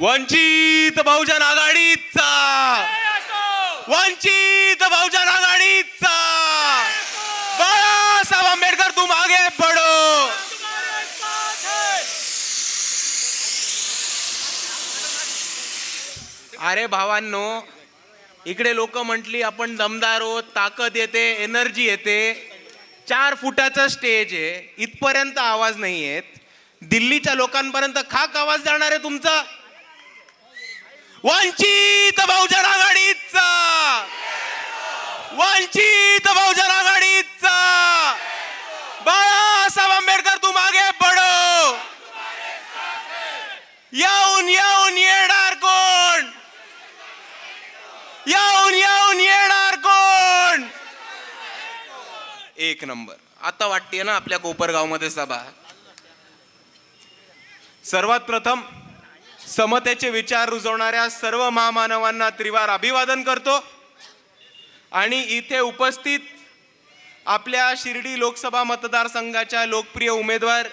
वंचित बहुजन आघाडीचा. वंचित बहुजन आघाडीचा. बाळासाहेब आंबेडकर तू मागे पडो. अरे भावांनो इकडे लोक म्हटली आपण दमदार आहोत ताकद येते एनर्जी येते. चार फुटाचा स्टेज आहे इथपर्यंत आवाज नाही येत दिल्लीच्या लोकांपर्यंत खाक आवाज जाणार आहे तुमचा. वंचित बहुजन आघाडीचा. वंचित बहुजन आघाडीचा. बाळासाहेब आंबेडकर तू मागे पडो. येऊन येऊन येणार कोण? येऊन येऊन येणार कोण? एक नंबर. आता वाटते ना आपल्या कोपरगावमध्ये सभा. सर्वात प्रथम समतेचे विचार रुजवणाऱ्या सर्व महामानवांना त्रिवार अभिवादन करतो. आणि इथे उपस्थित आपल्या शिर्डी लोकसभा मतदारसंघाच्या लोकप्रिय उमेदवार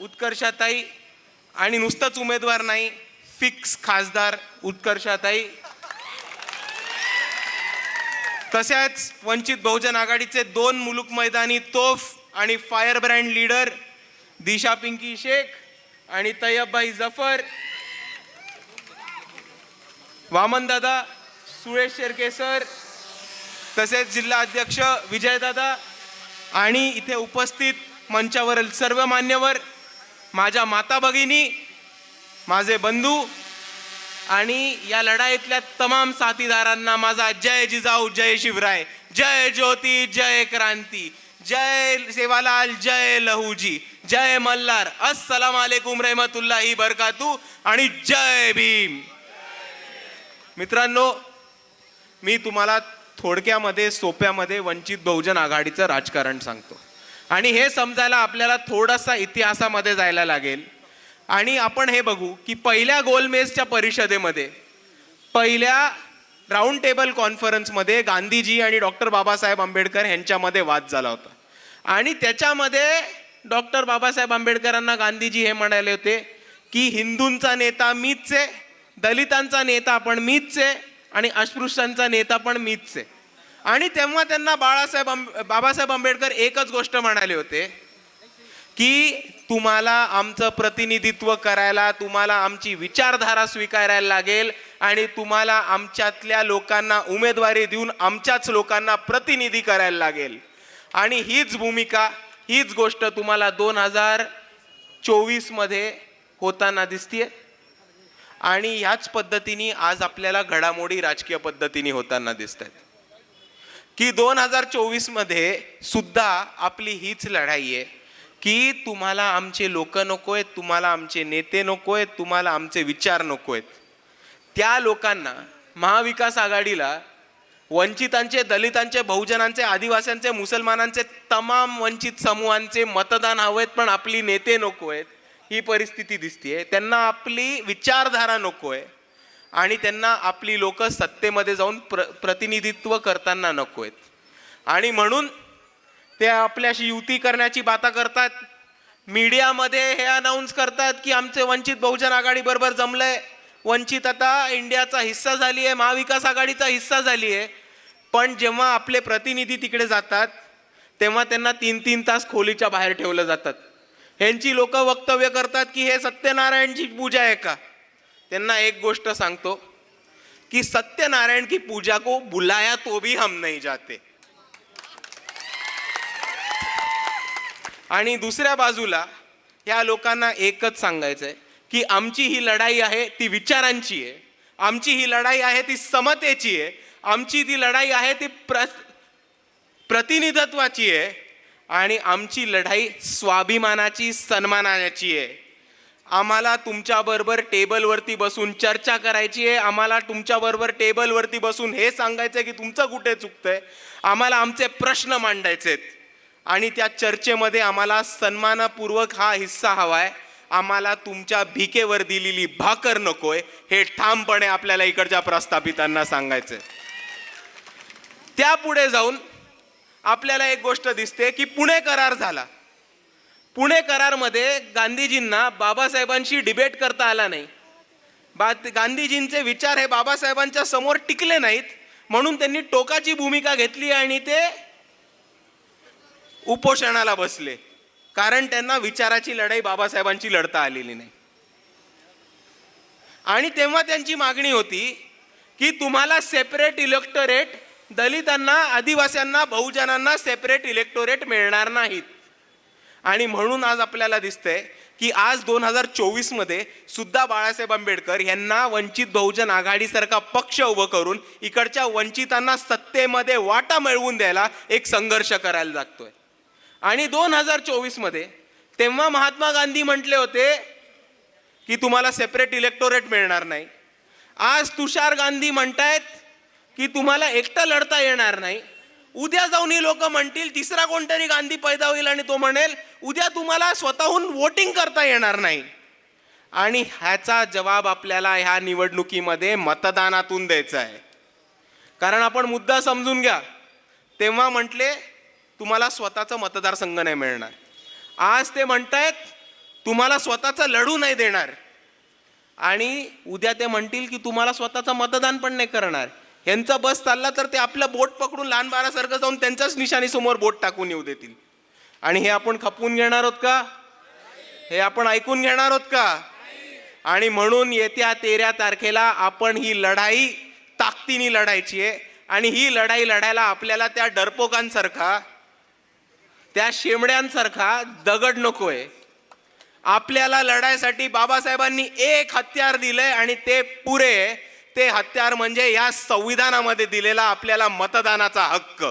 उत्कर्षाताई आणि नुसतंच उमेदवार नाही फिक्स खासदार उत्कर्षाताई. तसेच वंचित बहुजन आघाडीचे दोन मुलुक मैदानी तोफ आणि fire brand leader Disha Pinky Shaikh आणि तय्यबभाई जफर वामनदादा सुरेश शेरके सर तसेच जिल्हा अध्यक्ष विजयदादा आणि इथे उपस्थित मंचावरील सर्व मान्यवर माझ्या माता भगिनी माझे बंधू आणि या लढाईतल्या तमाम साथीदारांना माझा जय जिजाऊ जय शिवराय जय ज्योती जय क्रांती जय सेवालाल जय लहूजी जय मल्हार अस्सलाम वालेकुम रहमतुल्लाही बरकातू आणि जय भीम. मित्रांनो मी तुम्हाला थोडक्यामध्ये सोप्यामध्ये वंचित बहुजन आघाडीचं राजकारण सांगतो. आणि हे समजायला आपल्याला थोडासा इतिहासामध्ये जायला लागेल. आणि आपण हे बघू की पहिल्या गोलमेजच्या परिषदेमध्ये पहिल्या राऊंड टेबल कॉन्फरन्समध्ये गांधीजी आणि डॉक्टर बाबासाहेब आंबेडकर यांच्यामध्ये वाद झाला होता. आणि त्याच्यामध्ये डॉक्टर बाबासाहेब आंबेडकरांना गांधीजी हे म्हणाले होते की हिंदूंचा नेता मीच आहे दलितांचा नेता पण मीच आहे आणि अस्पृश्यांचा नेता पण मीच आहे. आणि तेव्हा त्यांना बाळासाहेब आंब बाबासाहेब आंबेडकर एकच गोष्ट म्हणाले होते की तुम्हाला आमचं प्रतिनिधित्व करायला तुम्हाला आमची विचारधारा स्वीकारायला लागेल आणि तुम्हाला आमच्यातल्या लोकांना उमेदवारी देऊन आमच्याच लोकांना प्रतिनिधी करायला लागेल. आणि हीच भूमिका हीच गोष्ट तुम्हाला दोन हजार चोवीसमध्ये होताना दिसतीये. आणि ह्याच पद्धतीने आज आपल्याला घडामोडी राजकीय पद्धतीने होताना दिसत आहेत की दोन हजार चोवीसमध्ये सुद्धा आपली हीच लढाई आहे की तुम्हाला आमचे लोक नको आहेत तुम्हाला आमचे नेते नको आहेत तुम्हाला आमचे विचार नको आहेत त्या लोकांना महाविकास आघाडीला वंचितांचे दलितांचे बहुजनांचे आदिवासींचे मुसलमानांचे तमाम वंचित समूहांचे मतदान हवेत पण आपली नेते नको आहेत ही परिस्थिती दिसतीये. त्यांना आपली विचारधारा नको आहे आणि त्यांना आपली लोक सत्तेमध्ये जाऊन प्र प्रतिनिधित्व करताना नको आहेत आणि म्हणून ते आपल्याशी युती करण्याची बाता करतात. मीडियामध्ये हे अनाऊन्स करतात की आमचे वंचित बहुजन आघाडी बरोबर जमलंय. वंचित आता इंडियाचा हिस्सा झाली आहे महाविकास आघाडीचा हिस्सा झाली आहे पण जेव्हा आपले प्रतिनिधी तिकडे जातात तेव्हा त्यांना तीन तीन तास खोलीच्या बाहेर ठेवलं जातात. ह्यांची लोक वक्तव्य करतात की हे सत्यनारायणची पूजा आहे का? त्यांना एक गोष्ट सांगतो कि सत्यनारायण की पूजा को बुलाया तो भी हम नहीं जाते. आणि दुसऱ्या बाजूला ह्या लोकांना एकच सांगायचं आहे की आमची ही लढाई आहे ती विचारांची आहे. आमची ही लढाई आहे ती समतेची आहे. आमची ती लढाई आहे ती प्र प्रतिनिधित्वाची आहे. आणि आमची लढाई स्वाभिमानाची सन्मानाची आहे. आम्हाला तुमच्याबरोबर टेबलवरती बसून चर्चा करायची आहे. आम्हाला तुमच्याबरोबर टेबलवरती बसून हे सांगायचं आहे की तुमचं कुठे चुकतंय? आम्हाला आमचे प्रश्न मांडायचे आहेत आणि त्या चर्चेमध्ये आम्हाला सन्मानपूर्वक हा हिस्सा हवा आहे आम्हाला तुमच्या भिकेवर दिलेली भाकर नकोय हे ठामपणे आपल्याला इकडच्या प्रस्थापितांना सांगायचं आहे त्यापुढे जाऊन आपल्याला एक गोष्ट दिसते की पुणे करार झाला. पुणे करारमध्ये गांधीजींना बाबासाहेबांशी डिबेट करता आला नाही. बा गांधीजींचे विचार हे बाबासाहेबांच्या समोर टिकले नाहीत म्हणून त्यांनी टोकाची भूमिका घेतली आणि ते उपोषणाला बसले. कारण त्यांना विचाराची लढाई बाबासाहेबांची लढता आलेली नाही. आणि तेव्हा त्यांची मागणी होती की तुम्हाला सेपरेट इलेक्टरेट दलितांना आदिवासींना बहुजनांना सेपरेट इलेक्टोरेट मिळणार नाहीत. आणि म्हणून आज आपल्याला दिसतंय की आज दोन हजार चोवीसमध्ये सुद्धा बाळासाहेब आंबेडकर यांना वंचित बहुजन आघाडीसारखा पक्ष उभं करून इकडच्या वंचितांना सत्तेमध्ये वाटा मिळवून द्यायला एक संघर्ष करायला लागतोय. आणि दोन हजार चोवीसमध्ये तेव्हा महात्मा गांधी म्हटले होते की तुम्हाला सेपरेट इलेक्टोरेट मिळणार नाही. आज तुषार गांधी म्हणतायत की तुम्हाला एकटं लढता येणार नाही. उद्या जाऊन ही लोक म्हणतील तिसरा कोणतरी गांधी पैदा होईल आणि तो म्हणेल उद्या तुम्हाला स्वतःहून वोटिंग करता येणार नाही. आणि ह्याचा जवाब आपल्याला ह्या निवडणुकीमध्ये मतदानातून द्यायचा आहे. कारण आपण मुद्दा समजून घ्या. तेव्हा म्हटले तुम्हाला स्वतःचं मतदारसंघ नाही मिळणार. आज ते म्हणतायत तुम्हाला स्वतःचं लढू नाही देणार. आणि उद्या ते म्हणतील की तुम्हाला स्वतःचं मतदान पण नाही करणार. ह्यांचा बस चालला तर ते आपलं बोट पकडून लहान बारासारखं जाऊन त्यांच्याच निशाणीसमोर बोट टाकून येऊ देतील. आणि हे आपण खपवून घेणार आहोत का? हे आपण ऐकून घेणार आहोत का? आणि म्हणून येत्या तेरा तारखेला आपण ही लढाई ताकदीने लढायची आहे. आणि ही लढाई लढायला आपल्याला त्या डरपोकांसारखा त्या शेमड्यांसारखा दगड नकोय. आपल्याला लढायसाठी बाबासाहेबांनी एक हत्यार दिलंय आणि ते पुरे आहे. ते हत्यार म्हणजे या संविधानामध्ये दिलेला आपल्याला मतदानाचा हक्क.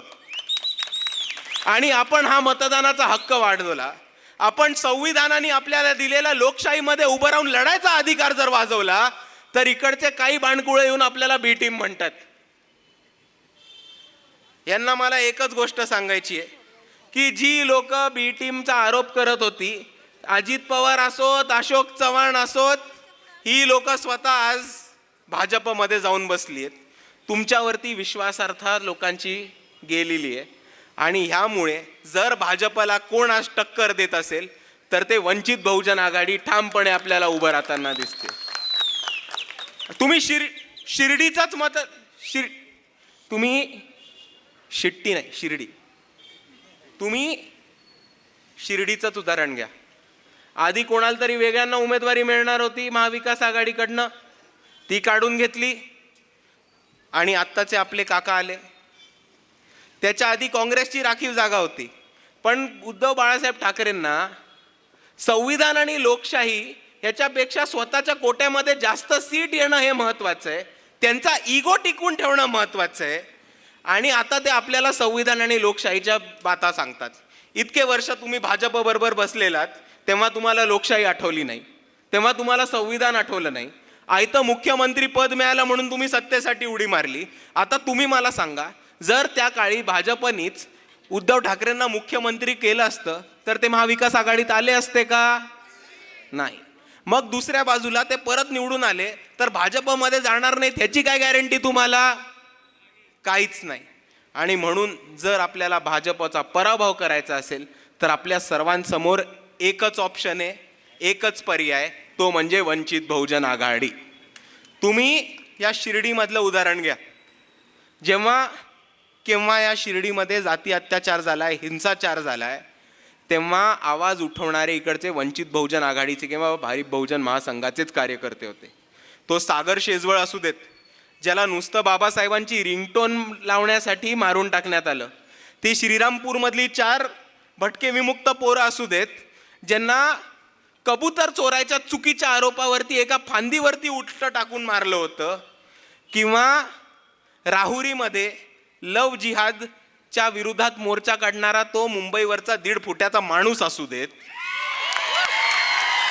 आणि आपण हा मतदानाचा हक्क वाढवला. आपण संविधानाने आपल्याला दिलेला लोकशाहीमध्ये उभं राहून लढायचा अधिकार जर वाजवला तर इकडचे काही बाणकुळे येऊन आपल्याला बी टीम म्हणतात. यांना मला एकच गोष्ट सांगायची आहे की जी लोक बी टीमचा आरोप करत होती अजित पवार असोत अशोक चव्हाण असोत ही लोक स्वतः आज भाजपमध्ये जाऊन बसली आहेत. तुमच्यावरती विश्वासार्थ लोकांची गेलेली आहे. आणि ह्यामुळे जर भाजपला कोण आज टक्कर देत असेल तर ते वंचित बहुजन आघाडी ठामपणे आपल्याला उभं राहताना दिसते. तुम्ही शिर शिर्डीचाच मत शिर तुम्ही शिट्टी नाही शिर्डी. तुम्ही शिर्डीचंच उदाहरण घ्या. आधी कोणाला तरी वेगळ्यांना उमेदवारी मिळणार होती महाविकास आघाडीकडनं? ती काढून घेतली आणि आत्ताचे आपले काका आले. त्याच्या आधी काँग्रेसची राखीव जागा होती. पण उद्धव बाळासाहेब ठाकरेंना संविधान आणि लोकशाही याच्यापेक्षा स्वतःच्या कोट्यामध्ये जास्त सीट येणं हे महत्त्वाचं आहे. त्यांचा इगो टिकवून ठेवणं महत्त्वाचं आहे. आणि आता ते आपल्याला संविधान आणि लोकशाहीच्या बाता सांगतात. इतके वर्ष तुम्ही भाजपबरोबर बसलेलात तेव्हा तुम्हाला लोकशाही आठवली नाही. तेव्हा तुम्हाला संविधान आठवलं नाही. आयतं मुख्यमंत्री पद मिळालं म्हणून तुम्ही सत्तेसाठी उडी मारली. आता तुम्ही मला सांगा जर त्या काळी भाजपनीच उद्धव ठाकरेंना मुख्यमंत्री केलं असतं तर ते महाविकास आघाडीत आले असते का? नाही. मग दुसऱ्या बाजूला ते परत निवडून आले तर भाजपमध्ये जाणार नाहीत ह्याची काय गॅरंटी तुम्हाला? काहीच नाही. आणि म्हणून जर आपल्याला भाजपचा पराभव करायचा असेल तर आपल्या सर्वांसमोर एकच ऑप्शन आहे एकच पर्याय तो म्हणजे वंचित बहुजन आघाडी. तुम्ही या शिर्डीमधलं उदाहरण घ्या. जेव्हा केव्हा या शिर्डीमध्ये जाती अत्याचार झालाय हिंसाचार झालाय तेव्हा आवाज उठवणारे इकडचे वंचित बहुजन आघाडीचे किंवा भारिप बहुजन महासंघाचेच कार्यकर्ते होते. तो सागर शेजवळ असू देत ज्याला नुसतं बाबासाहेबांची रिंगटोन लावण्यासाठी मारून टाकण्यात आलं. ती श्रीरामपूरमधली चार भटके विमुक्त पोरं असू देत ज्यांना कबूतर चोरायच्या चुकीच्या आरोपावरती एका फांदीवरती उठलं टाकून मारलं होतं. किंवा राहुरीमध्ये लव जिहादच्या विरोधात मोर्चा काढणारा तो मुंबईवरचा दीड फुट्याचा माणूस असू देत.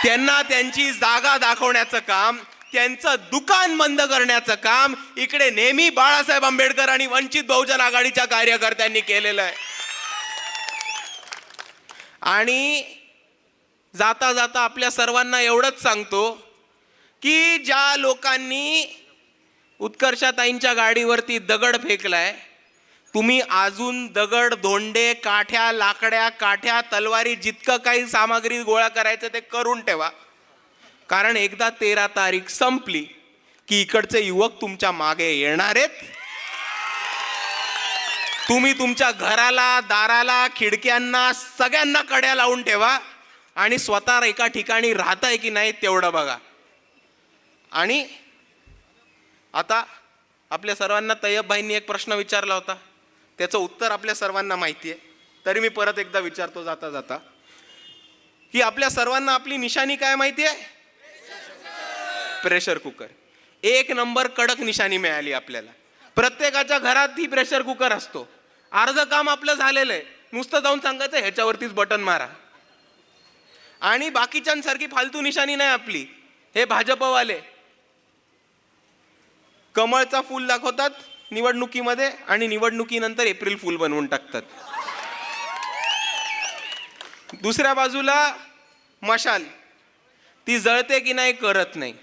त्यांना त्यांची जागा दाखवण्याचं काम त्यांचं दुकान बंद करण्याचं काम इकडे नेहमी बाळासाहेब आंबेडकर आणि वंचित बहुजन आघाडीच्या कार्यकर्त्यांनी केलेलं आहे. आणि जाता जाता आपल्या सर्वांना एवढंच सांगतो की ज्या लोकांनी उत्कर्षाताईंच्या गाडीवरती दगड फेकलाय तुम्ही अजून दगड धोंडे काठ्या लाकड्या काठ्या तलवारी जितकं काही सामग्री गोळा करायचं ते करून ठेवा. कारण एकदा तेरा तारीख संपली की इकडचे युवक तुमच्या मागे येणार आहेत. तुम्ही तुमच्या घराला दाराला खिडक्यांना सगळ्यांना कड्या लावून ठेवा. आणि स्वतः एका ठिकाणी राहत आहे की नाही तेवढं बघा. आणि आता आपल्या सर्वांना तय्यबभाईंनी एक प्रश्न विचारला होता. त्याचं उत्तर आपल्या सर्वांना माहिती आहे तरी मी परत एकदा विचारतो जाता जाता. की आपल्या सर्वांना आपली निशाणी काय माहिती आहे प्रेशर कुकर. एक नंबर कडक निशाणी मिळाली आपल्याला. प्रत्येकाच्या घरात ही प्रेशर कुकर असतो. अर्ध काम आपलं झालेलं आहे. नुसतं जाऊन सांगायचं ह्याच्यावरतीच बटन मारा. आणि बाकीच्यांसारखी फालतू निशाणी नाही आपली. हे भाजपवाले. कमळचा फूल दाखवतात निवडणुकीमध्ये आणि निवडणुकीनंतर एप्रिल फूल बनवून टाकतात. दुसऱ्या बाजूला मशाल. ती जळते की नाही करत नाही.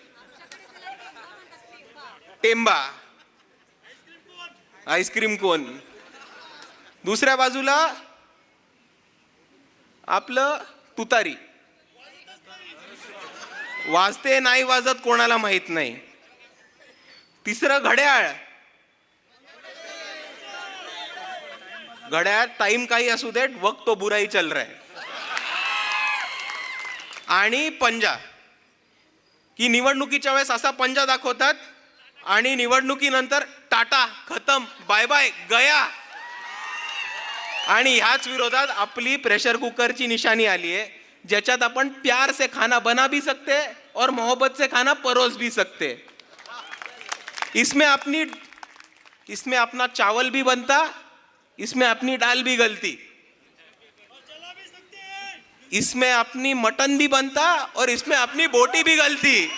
टेंबा. आईस्क्रीम कोण? दुसऱ्या बाजूला आपलं तुतारी. वाजते नाही वाजत कोणाला माहीत नाही. तिसरं घड्याळ. घड्याळ टाइम काही असू देत वक्त तो बुराई चल रहा है. आणि पंजा. की निवडणुकीच्या वेळेस असा पंजा दाखवतात आणि निवडणुकीनंतर टाटा खतम बाय बाय गया. आणि ह्याच विरोधात आपली प्रेशर कुकरची निशाणी आली आहे. ज्याच्यात आपण प्यार से खाना बना भी सकते और मोहब्बत से खाना परोस भी सकते। इसमें अपनी इसमें अपना चावल भी बनता इसमें अपनी दाल भी गलती। इसमें अपनी मटन भी बनता और इसमें अपनी बोटी भी गलती।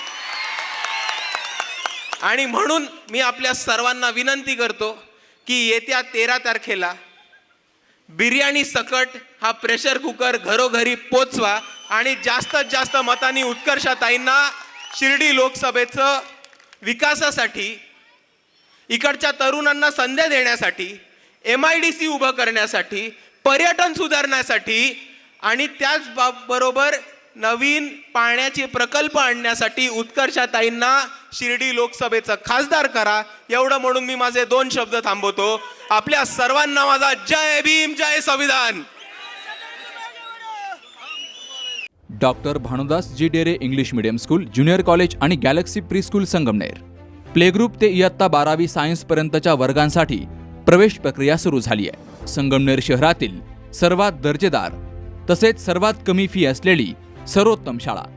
आणि म्हणून मी आपल्या सर्वांना विनंती करतो की येत्या तेरा तारखेला बिर्याणी सकट हा प्रेशर कुकर घरोघरी पोचवा आणि जास्तीत जास्त मतांनी उत्कर्षाताईंना शिर्डी लोकसभेचं विकासासाठी इकडच्या तरुणांना संधी देण्यासाठी एम आय डी सी उभं करण्यासाठी पर्यटन सुधारण्यासाठी आणि त्याच नवीन पाण्याचे प्रकल्प आणण्यासाठी उत्कर्षाताईंना शिर्डी लोकसभेचं खासदार करा. एवढं म्हणून मी माझे दोन शब्द थांबवतो. आपल्या सर्वांना माझा जय भीम जय संविधान. Doctor Bhanudas ji Dere English medium school junior college आणि Galaxy pre school Sangamner. Playgroup ते इयत्ता बारावी सायन्सपर्यंतच्या वर्गांसाठी प्रवेश प्रक्रिया सुरू झाली आहे. संगमनेर शहरातील सर्वात दर्जेदार तसेच सर्वात कमी फी असलेली सर्वोत्तम शाळा.